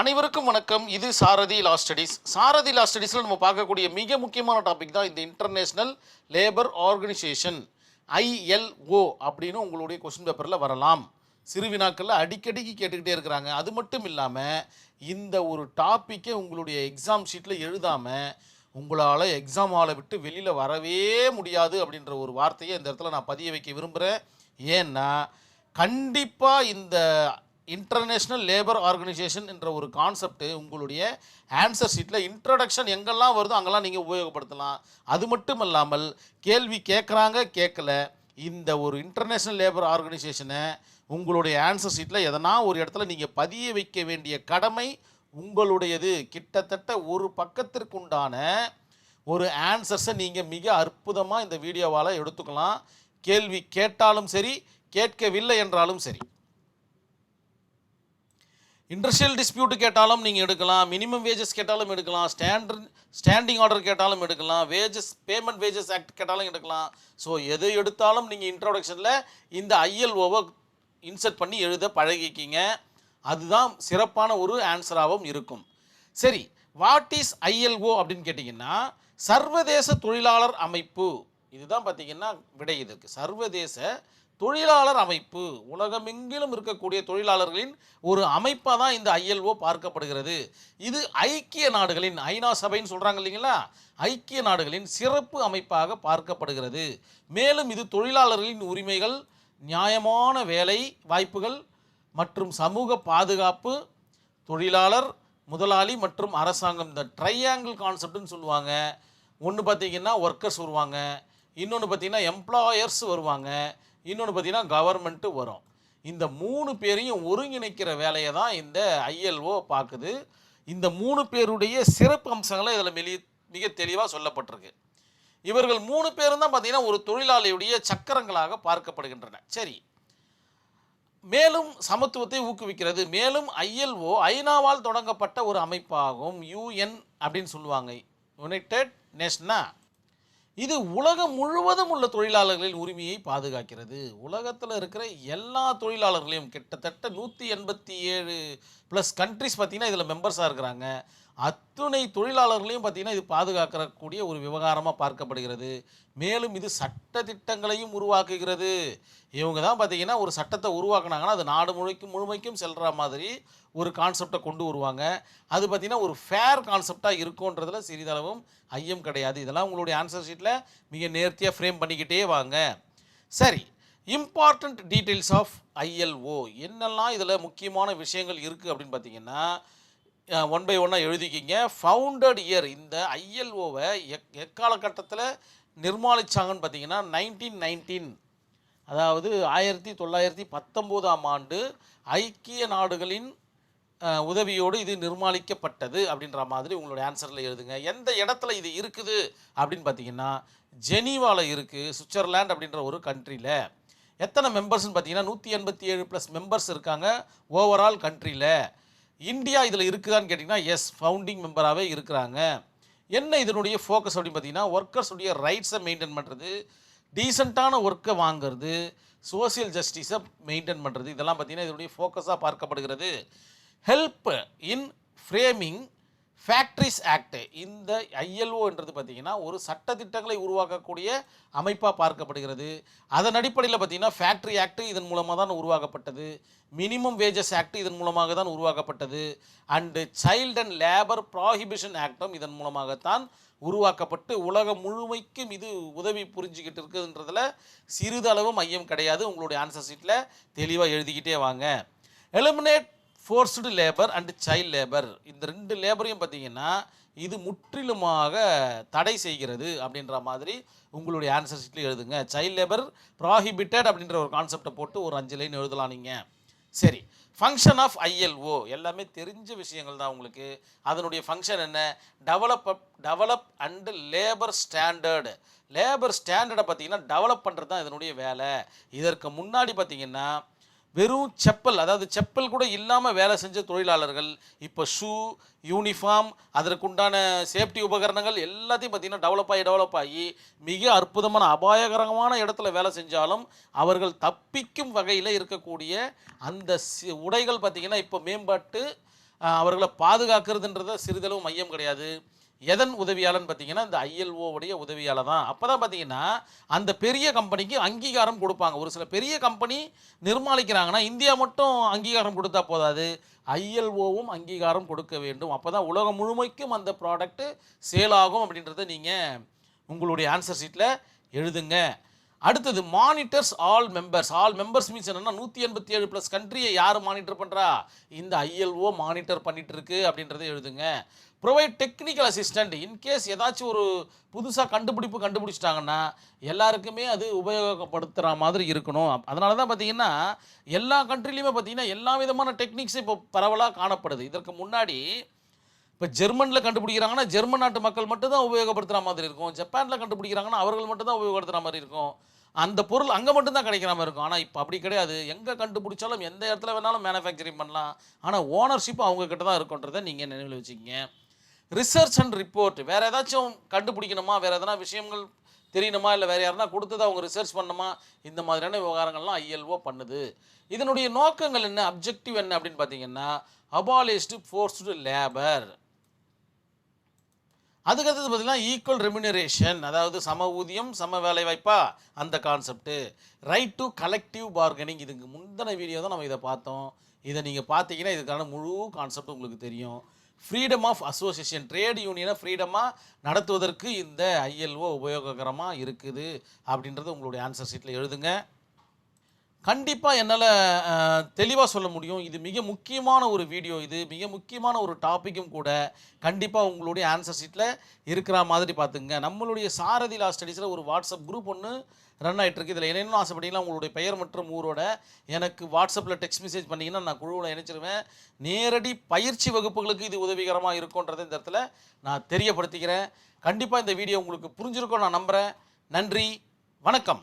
அனைவருக்கும் வணக்கம். இது சாரதி லா ஸ்டடீஸ். சாரதி லா ஸ்டடீஸில் நம்ம பார்க்கக்கூடிய மிக முக்கியமான டாபிக் தான் இந்த இன்டர்நேஷ்னல் லேபர் ஆர்கனைசேஷன் ஐஎல்ஓ அப்படின்னு உங்களுடைய கொஸ்டின் பேப்பரில் வரலாம். சிறு வினாக்களில் அடிக்கடிக்கு கேட்டுக்கிட்டே இருக்கிறாங்க. அது மட்டும் இல்லாமல் இந்த ஒரு டாப்பிக்கை உங்களுடைய எக்ஸாம் ஷீட்டில் எழுதாமல் உங்களால் எக்ஸாம் ஹாலை விட்டு வெளியில் வரவே முடியாது அப்படின்ற ஒரு வார்த்தையை இந்த இடத்துல நான் பதிய வைக்க விரும்புகிறேன் ஏன்னா கண்டிப்பாக இந்த இன்டர்நேஷ்னல் லேபர் ஆர்கனைசேஷன் என்ற ஒரு கான்செப்ட் உங்களுடைய ஆன்சர் ஷீட்டில் இன்ட்ரடக்ஷன் எங்கெல்லாம் வருதோ அங்கெல்லாம் நீங்கள் உபயோகப்படுத்தலாம். அது மட்டும் இல்லாமல் கேள்வி கேட்குறாங்க கேட்கல இந்த ஒரு இன்டர்நேஷ்னல் லேபர் ஆர்கனைசேஷனை உங்களுடைய ஆன்சர் ஷீட்டில் எதனா ஒரு இடத்துல நீங்கள் பதிய வைக்க வேண்டிய கடமை உங்களுடையது. கிட்டத்தட்ட ஒரு பக்கத்திற்குண்டான ஒரு ஆன்சர்ஸை நீங்கள் மிக அற்புதமாக இந்த வீடியோவால் எடுத்துக்கலாம். கேள்வி கேட்டாலும் சரி கேட்கவில்லை என்றாலும் சரி. இண்டஸ்ட்ரியல் டிஸ்பியூட் கேட்டாலும் நீங்கள் எடுக்கலாம். மினிமம் வேஜஸ் கேட்டாலும் எடுக்கலாம். ஸ்டாண்டர்ட் ஸ்டாண்டிங் ஆர்டர் கேட்டாலும் எடுக்கலாம். வேஜஸ் பேமெண்ட் வேஜஸ் ஆக்ட் கேட்டாலும் எடுக்கலாம். ஸோ எது எடுத்தாலும் நீங்கள் இன்ட்ரோடக்ஷனில் இந்த ஐஎல்ஓவை இன்சர்ட் பண்ணி எழுத பழகிக்கிங்க. அதுதான் சிறப்பான ஒரு ஆன்சராகவும் இருக்கும். சரி வாட் இஸ் ஐஎல்ஓ அப்படின்னு கேட்டிங்கன்னா சர்வதேச தொழிலாளர் அமைப்பு. இதுதான் பார்த்தீங்கன்னா விடை இதற்கு. சர்வதேச தொழிலாளர் அமைப்பு. உலகமெங்கிலும் இருக்கக்கூடிய தொழிலாளர்களின் ஒரு அமைப்பாக தான் இந்த ஐஎல்ஓ பார்க்கப்படுகிறது. இது ஐக்கிய நாடுகளின் ஐநா சபைன்னு சொல்கிறாங்க இல்லைங்களா? ஐக்கிய நாடுகளின் சிறப்பு அமைப்பாக பார்க்கப்படுகிறது. மேலும் இது தொழிலாளர்களின் உரிமைகள் நியாயமான வேலை வாய்ப்புகள் மற்றும் சமூக பாதுகாப்பு தொழிலாளர் முதலாளி மற்றும் அரசாங்கம். இந்த ட்ரையாங்கிள் கான்செப்ட்னு சொல்லுவாங்க. ஒன்று பார்த்தீங்கன்னா ஒர்க்கர்ஸ் வருவாங்க. இன்னொன்று பார்த்தீங்கன்னா எம்ப்ளாயர்ஸ் வருவாங்க. இன்னொன்று பார்த்தீங்கன்னா கவர்மெண்ட்டு வரும். இந்த மூணு பேரையும் ஒருங்கிணைக்கிற வேலையை தான் இந்த ஐஎல்ஓ பார்க்குது. இந்த மூணு பேருடைய சிறப்பு அம்சங்களை இதில் மெலி மிக தெளிவாக சொல்லப்பட்டிருக்கு. இவர்கள் மூணு பேரும் தான் பார்த்தீங்கன்னா ஒரு தொழிலாளியுடைய சக்கரங்களாக பார்க்கப்படுகின்றன. சரி. மேலும் சமத்துவத்தை ஊக்குவிக்கிறது. மேலும் ஐஎல்ஓ ஐநாவால் தொடங்கப்பட்ட ஒரு அமைப்பாகும். யூஎன் அப்படின்னு சொல்லுவாங்க. யுனைடெட் நேஷனா இது உலகம் முழுவதும் உள்ள தொழிலாளர்களின் உரிமையை பாதுகாக்கிறது. உலகத்தில் இருக்கிற எல்லா தொழிலாளர்களையும் கிட்டத்தட்ட நூற்றி எண்பத்தி ஏழு ப்ளஸ் கண்ட்ரிஸ் பார்த்தீங்கன்னா இதில் மெம்பர்ஸாக இருக்கிறாங்க. அத்துணை தொழிலாளர்களையும் பார்த்தீங்கன்னா இது பாதுகாக்கக்கூடிய ஒரு விவகாரமாக பார்க்கப்படுகிறது. மேலும் இது சட்ட திட்டங்களையும் உருவாக்குகிறது. இவங்க தான் பார்த்தீங்கன்னா ஒரு சட்டத்தை உருவாக்குனாங்கன்னா அது நாடு முழுக்கும் முழுமைக்கும் செல்கிற மாதிரி ஒரு கான்செப்டை கொண்டு வருவாங்க. அது பார்த்தீங்கன்னா ஒரு ஃபேர் கான்செப்டாக இருக்குன்றதில் சிறிதளவும் ஐயம் கிடையாது. இதெல்லாம் உங்களுடைய ஆன்சர் ஷீட்டில் மிக நேர்த்தியாக ஃப்ரேம் பண்ணிக்கிட்டே வாங்க. சரி இம்பார்ட்டண்ட் டீட்டெயில்ஸ் ஆஃப் ஐஎல்ஓ என்னெல்லாம் இதில் முக்கியமான விஷயங்கள் இருக்குது அப்படின்னு பார்த்தீங்கன்னா ஒன் பை ஒன்னாக எழுதிக்கிங்க. ஃபவுண்டட் இயர் இந்த ஐஎல்ஓவை எக் எக்காலகட்டத்தில் நிர்மாணித்தாங்கன்னு பார்த்தீங்கன்னா நைன்டீன் நைன்டீன் அதாவது ஆயிரத்தி தொள்ளாயிரத்தி பத்தொம்போதாம் ஆண்டு ஐக்கிய நாடுகளின் உதவியோடு இது நிர்மாணிக்கப்பட்டது அப்படின்ற மாதிரி உங்களுடைய ஆன்சரில் எழுதுங்க. எந்த இடத்துல இது இருக்குது அப்படின்னு பார்த்தீங்கன்னா ஜெனீவாவில் இருக்குது சுவிட்சர்லாண்ட் அப்படின்ற ஒரு கண்ட்ரியில் எத்தனை மெம்பர்ஸ்னு பார்த்தீங்கன்னா நூற்றி எண்பத்தி ஏழு ப்ளஸ் மெம்பர்ஸ் இருக்காங்க ஓவரால் கண்ட்ரியில் இந்தியா இதில் இருக்குதான்னு கேட்டிங்கன்னா எஸ் ஃபவுண்டிங் மெம்பராகவே இருக்கிறாங்க. என்ன இதனுடைய ஃபோக்கஸ் அப்படின்னு பார்த்தீங்கன்னா ஒர்க்கர்ஸுடைய ரைட்ஸை மெயின்டைன் பண்ணுறது டீசெண்டான ஒர்க்கை வாங்குறது சோசியல் ஜஸ்டிஸை மெயின்டைன் பண்ணுறது இதெல்லாம் பார்த்தீங்கன்னா இதனுடைய ஃபோக்கஸாக பார்க்கப்படுகிறது. Help in framing factories act இந்த ஐஎல்ஓன்றது பார்த்தீங்கன்னா ஒரு சட்டத்திட்டங்களை உருவாக்கக்கூடிய அமைப்பாக பார்க்கப்படுகிறது. அதன் அடிப்படையில் பார்த்தீங்கன்னா ஃபேக்ட்ரி ஆக்ட் இதன் மூலமாக தான் உருவாக்கப்பட்டது. மினிமம் வேஜஸ் ஆக்ட் இதன் மூலமாக தான் உருவாக்கப்பட்டது. And child and labour prohibition ஆக்டும் இதன் மூலமாகத்தான் உருவாக்கப்பட்டு உலகம் முழுமைக்கும் இது உதவி புரிஞ்சுக்கிட்டு இருக்குதுன்றதில் சிறிதளவும் மையம் கிடையாது. உங்களுடைய ஆன்சர் ஷீட்டில் தெளிவாக எழுதிக்கிட்டே வாங்க. Eliminate forced labour and child labour இந்த ரெண்டு லேபரையும் பார்த்தீங்கன்னா இது முற்றிலுமாக தடை செய்கிறது அப்படின்ற மாதிரி உங்களுடைய ஆன்சர் ஷீட்டில் எழுதுங்க. சைல்ட் லேபர் ப்ராஹிபிட்டட் அப்படின்ற ஒரு கான்செப்டை போட்டு ஒரு அஞ்சு லைன் எழுதலாம் நீங்கள் சரி. ஃபங்க்ஷன் ஆஃப் ஐஎல்ஓ எல்லாமே தெரிஞ்ச விஷயங்கள் தான் உங்களுக்கு. அதனுடைய ஃபங்க்ஷன் என்ன? Develop develop and labour standard labour ஸ்டாண்டர்டை பார்த்தீங்கன்னா டெவலப் பண்ணுறது தான் இதனுடைய வேலை. இதற்கு முன்னாடி பார்த்தீங்கன்னா வெறும் செப்பல் அதாவது செப்பல் கூட இல்லாமல் வேலை செஞ்ச தொழிலாளர்கள் இப்போ ஷூ யூனிஃபார்ம் அதற்குண்டான சேஃப்டி உபகரணங்கள் எல்லாத்தையும் பார்த்திங்கன்னா டெவலப் ஆகி டெவலப் ஆகி மிக அற்புதமான அபாயகரமான இடத்துல வேலை செஞ்சாலும் அவர்கள் தப்பிக்கும் வகையில் இருக்கக்கூடிய அந்த உடைகள் பார்த்திங்கன்னா இப்போ மேம்பாட்டு அவர்களை பாதுகாக்கிறதுன்றத சிறிதளவு மையம் கிடையாது. எதன் உதவியாளன்னு பார்த்தீங்கன்னா இந்த ஐஎல்ஓவுடைய உதவியாளர் தான். அப்போ தான் பார்த்தீங்கன்னா அந்த பெரிய கம்பெனிக்கு அங்கீகாரம் கொடுப்பாங்க. ஒரு சில பெரிய கம்பெனி நிர்மாணிக்கிறாங்கன்னா இந்தியா மட்டும் அங்கீகாரம் கொடுத்தா போதாது. ஐஎல்ஓவும் அங்கீகாரம் கொடுக்க வேண்டும். அப்போ தான் உலகம் முழுமைக்கும் அந்த ப்ராடக்ட்டு சேல் ஆகும் அப்படின்றத நீங்கள் உங்களுடைய ஆன்சர் ஷீட்டில் எழுதுங்க. அடுத்தது monitors all members all members means என்னென்னா நூற்றி எண்பத்தி ஏழு ப்ளஸ் கண்ட்ரியை யார் மானிட்டர் பண்ணுறா இந்த ஐஎல்ஓ மானிட்டர் பண்ணிட்டு இருக்கு அப்படின்றத எழுதுங்க. ப்ரொவைட் டெக்னிக்கல் அசிஸ்டண்ட் இன்கேஸ் ஏதாச்சும் ஒரு புதுசாக கண்டுபிடிப்பு கண்டுபிடிச்சிட்டாங்கன்னா எல்லாருக்குமே அது உபயோகப்படுத்துகிற மாதிரி இருக்கணும். அதனால தான் பார்த்தீங்கன்னா எல்லா கண்ட்ரிலையுமே பார்த்தீங்கன்னா எல்லா விதமான டெக்னிக்ஸும் இப்போ பரவலாக காணப்படுது. இதற்கு முன்னாடி இப்போ ஜெர்மனில் கண்டுபிடிக்கிறாங்கன்னா ஜெர்மன் நாட்டு மக்கள் மட்டும் தான் உபயோகப்படுத்துகிற மாதிரி இருக்கும். ஜப்பானில் கண்டுபிடிக்கிறாங்கன்னா அவர்கள் மட்டும் தான் உபயோகப்படுத்துகிற மாதிரி இருக்கும். அந்த பொருள் அங்கே மட்டும்தான் கிடைக்கிற மாதிரி இருக்கும். ஆனால் இப்போ அப்படி கிடையாது. எங்கே கண்டுபிடிச்சாலும் எந்த இடத்துல வேணாலும் மேனுஃபேக்சரிங் பண்ணலாம். ஆனால் ஓனர்ஷிப் அவங்கக்கிட்ட தான் இருக்குன்றதை நீங்கள் நினைவில் வச்சுக்கிங்க. ரிசர்ச் அண்ட் ரிப்போர்ட் வேறு ஏதாச்சும் கண்டுபிடிக்கணுமா? வேறு எதனா விஷயங்கள் தெரியணுமா? இல்லை வேறு யாருனா கொடுத்தது அவங்க ரிசர்ச் பண்ணணுமா? இந்த மாதிரியான விவகாரங்கள்லாம் ஐஎல்ஓ பண்ணுது. இதனுடைய நோக்கங்கள் என்ன? அப்ஜெக்டிவ் என்ன அப்படின்னு பார்த்தீங்கன்னா அபாலிஸ்டு ஃபோர்ஸ்டு லேபர் அதுக்கடுத்தது பார்த்தீங்கன்னா ஈக்குவல் ரெமினரேஷன் அதாவது சம ஊதியம் சம வேலை வாய்ப்பா அந்த concept right to collective bargaining இதுக்கு முந்தின வீடியோ தான் நம்ம இதை பார்த்தோம். இதை நீங்கள் பார்த்தீங்கன்னா இதுக்கான முழு கான்செப்ட் உங்களுக்கு தெரியும். ஃப்ரீடம் ஆஃப் அசோசியேஷன் ட்ரேட் யூனியனை ஃப்ரீடமாக நடத்துவதற்கு இந்த ஐஎல்ஓ உபயோககரமாக இருக்குது அப்படின்றத உங்களுடைய ஆன்சர் ஷீட்டில் எழுதுங்க. கண்டிப்பாக என்னால் தெளிவாக சொல்ல முடியும். இது மிக முக்கியமான ஒரு வீடியோ இது. மிக முக்கியமான ஒரு டாப்பிக்கும் கூட கண்டிப்பாக உங்களுடைய ஆன்சர் ஷீட்டில் இருக்கிற மாதிரி பார்த்துங்க. நம்மளுடைய சாரதி லா ஸ்டடீஸில் ஒரு வாட்ஸ்அப் குரூப் ஒன்று ரன் ஆகிட்டு இருக்கு. இதில் என்னென்னு ஆசைப்பட்டீங்கன்னா உங்களுடைய பெயர் மற்றும் ஊரோட எனக்கு வாட்ஸ்அப்பில் டெக்ஸ்ட் மெசேஜ் பண்ணிங்கன்னா நான் குழுவில் இணைச்சிருவேன். நேரடி பயிற்சி வகுப்புகளுக்கு இது உதவிகரமாக இருக்குன்றதை இந்த இடத்துல நான் தெரியப்படுத்திக்கிறேன். கண்டிப்பாக இந்த வீடியோ உங்களுக்கு புரிஞ்சிருக்கோம் நான் நம்புகிறேன் நன்றி. வணக்கம்.